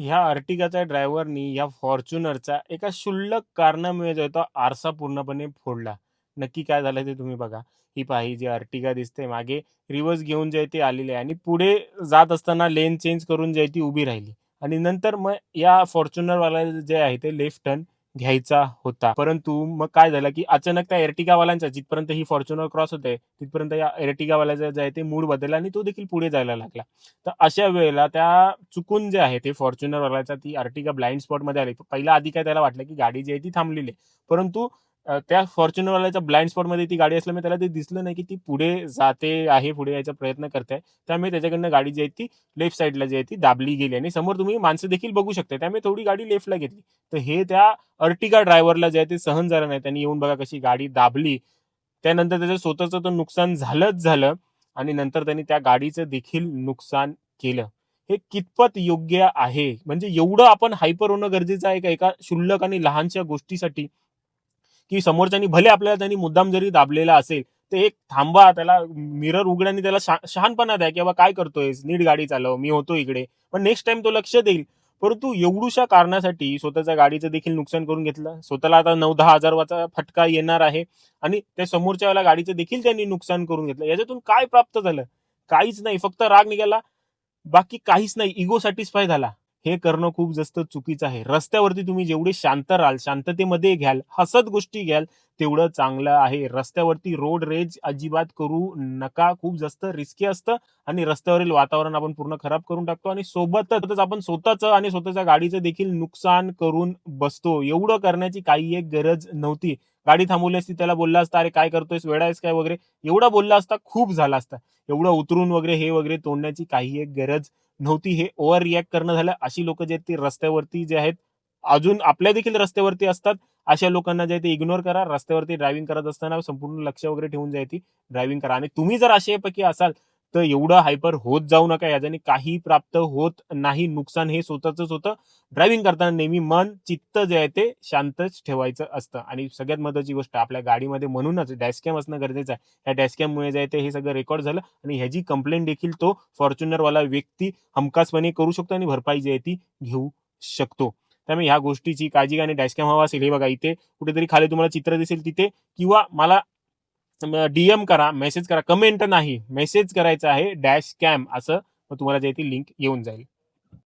ह्या अर्टिगाच्या ड्रायव्हरनी या फॉर्च्युनरचा एका क्षुल्लक कारणामुळे जो आहे तो आरसा पूर्णपणे फोडला. नक्की काय झालं ते तुम्ही बघा. ही पहा ही जी अर्टिगा दिसते मागे रिव्हर्स घेऊन जे आहे ती आलेली आहे आणि पुढे जात असताना लेन चेंज करून जे आहे ती उभी राहिली आणि नंतर मग या फॉर्च्युनरवाला जे आहे ते लेफ्ट टर्न घ्यायचा होता. परंतु मग काय झालं, की अचानक त्या एर्टिगावाल्यांचा जिथपर्यंत ही फॉर्च्युनर क्रॉस होते, तिथपर्यंत या एर्टिगावाल्याचा जे आहे ते मूड बदलला आणि तो देखील पुढे जायला लागला. तर अशा वेळेला त्या चुकून जे आहे ते फॉर्च्युनरवाल्याचा ती आर्टिगा ब्लाइंड स्पॉटमध्ये आली. पहिला आधी काय त्याला वाटलं, की गाडी जी आहे ती थांबलेली आहे. परंतु त्या फॉर्च्युनरवाल्याच्या ब्लाइंड स्पॉटमध्ये ती गाडी असल्यामुळे त्याला ते दिसलं नाही, की ती पुढे जाते आहे, पुढे यायचा प्रयत्न करते त्यामुळे त्याच्याकडनं गाडी जी आहे ती लेफ्ट साईडला जी आहे ती दाबली गेली आणि समोर तुम्ही माणसं देखील बघू शकता. त्यामुळे थोडी गाडी लेफ्टला घेतली. तर हे त्या अर्टिगा ड्रायव्हरला जे आहे ते सहन झालं नाही. त्यांनी येऊन बघा कशी गाडी दाबली. त्यानंतर त्याचं स्वतःचं तर नुकसान झालंच झालं आणि नंतर त्यांनी त्या गाडीचं देखील नुकसान केलं. हे कितपत योग्य आहे? म्हणजे एवढं आपण हायपर होणं गरजेचं आहे का एका क्षुल्लक आणि लहानशा गोष्टीसाठी? की समोरच्यानी भले आपल्याला त्यांनी मुद्दाम जरी दाबलेला असेल, तर एक थांबा, त्याला मिरर उघड्याने त्याला शहा शहाणपणा द्या, की "बाबा काय करतोय नीट गाडी चालव. मी होतो इकडे." पण नेक्स्ट टाईम तो लक्ष देईल. परंतु एवढूशा कारणासाठी स्वतःच्या गाडीचं देखील नुकसान करून घेतलं. स्वतःला आता नऊ दहा हजारवाचा फटका येणार आहे आणि त्या समोरच्याला गाडीचं देखील त्यांनी नुकसान करून घेतलं. याच्यातून काय प्राप्त झालं? काहीच नाही. फक्त राग निघाला. बाकी काहीच नाही. इगो सॅटिस्फाय झाला. हे करणं खूप जास्त चुकीचं आहे. रस्त्यावरती तुम्ही जेवढे शांत राहाल, शांततेमध्ये घ्याल, हसत गोष्टी घ्याल, तेवढं चांगलं आहे. रस्त्यावरती रोड रेज अजिबात करू नका. खूप जास्त रिस्की असतं आणि रस्त्यावरील वातावरण आपण पूर्ण खराब करून टाकतो आणि सोबतच आपण स्वतःचं आणि स्वतःच्या गाडीचं देखील नुकसान करून बसतो. एवढं करण्याची काही एक गरज नव्हती. गाडी थांबवली असती, त्याला बोलला असता, "अरे काय करतोयस? वेळा आहेस काय?" वगैरे एवढा बोलला असता, खूप झाला असता एवढं उतरून वगैरे हे वगैरे तोडण्याची काही एक गरज नव्हती. हे ओव्हर रिॲक्ट करणं झालं. अशी लोक जे आहेत ती रस्त्यावरती जे आहेत, अजून आपल्या देखील रस्त्यावरती असतात. अशा लोकांना जे आहे ते इग्नोर करा. रस्त्यावरती ड्रायव्हिंग करत असताना संपूर्ण लक्ष वगैरे ठेवून जे आहे ती ड्रायव्हिंग करा आणि तुम्ही जर अशापैकी असाल, तर एवढं हायपर होत जाऊ नका. याच्याने काही प्राप्त होत नाही. नुकसान हे स्वतःचंच होतं. ड्रायव्हिंग करताना नेहमी मन, चित्त जे आहे ते शांतच ठेवायचं असतं आणि सगळ्यात महत्त्वाची गोष्ट आपल्या गाडीमध्ये म्हणूनच डॅशकॅम असणं गरजेचं आहे. त्या डॅशकॅममुळे जे आहे ते हे सगळं रेकॉर्ड झालं आणि ह्याची कंप्लेंट देखील तो फॉर्च्युनरवाला व्यक्ती हमखासपणे करू शकतो आणि भरपाई जी आहे ती घेऊ शकतो. त्यामुळे ह्या गोष्टीची काळजी आणि डॅशकॅम हवा असेल, हे बघा इथे कुठेतरी खाली तुम्हाला चित्र दिसेल तिथे किंवा मला डीएम करा, मेसेज करा. कमेंट नाही, मेसेज करायचा आहे डॅश कॅम असं. मग तुम्हाला जे ती लिंक येऊन जाईल.